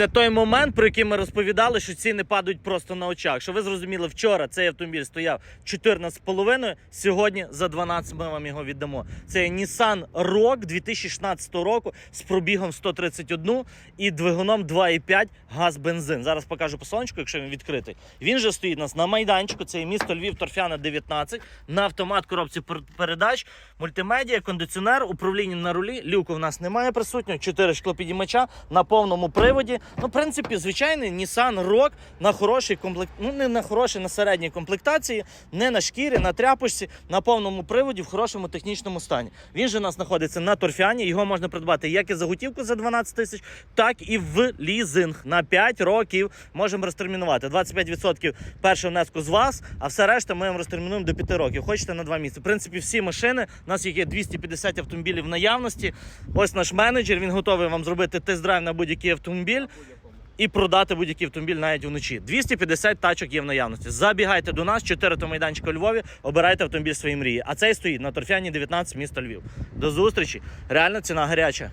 Це той момент, про який ми розповідали, що ціни падають просто на очах. Що ви зрозуміли, вчора цей автомобіль стояв 14,5, сьогодні за 12 ми вам його віддамо. Це Nissan Rogue 2016 року з пробігом 131 і двигуном 2,5 газ-бензин. Зараз покажу по сонечку, якщо він відкритий. Він же стоїть у нас на майданчику. Це місто Львів, Торфяна 19, на автомат коробці пер- передач, мультимедіа, кондиціонер, управління на рулі. Люку в нас немає присутнього, 4 шклопідіймача на повному приводі. Ну, в принципі, звичайний Nissan Rogue на хорошій комплект... ну не на хорошій, на середній комплектації, не на шкірі, на тряпочці, на повному приводі в хорошому технічному стані. Він же у нас знаходиться на торфяні. Його можна придбати як і за готівку за 12 тисяч, так і в лізинг на 5 років. Можемо розтермінувати 25% першого внеску з вас, а все решта ми розтермінуємо до 5 років. Хочете на 2 місяці. В принципі, всі машини. У нас їх є 250 автомобілів в наявності. Ось наш менеджер. Він готовий вам зробити тест-драйв на будь-який автомобіль. І продати будь-який автомобіль навіть вночі. 250 тачок є в наявності. Забігайте до нас, 4 майданчика у Львові, обирайте автомобіль своєї мрії. А цей стоїть на торфяні 19 міста Львів. До зустрічі. Реально ціна гаряча.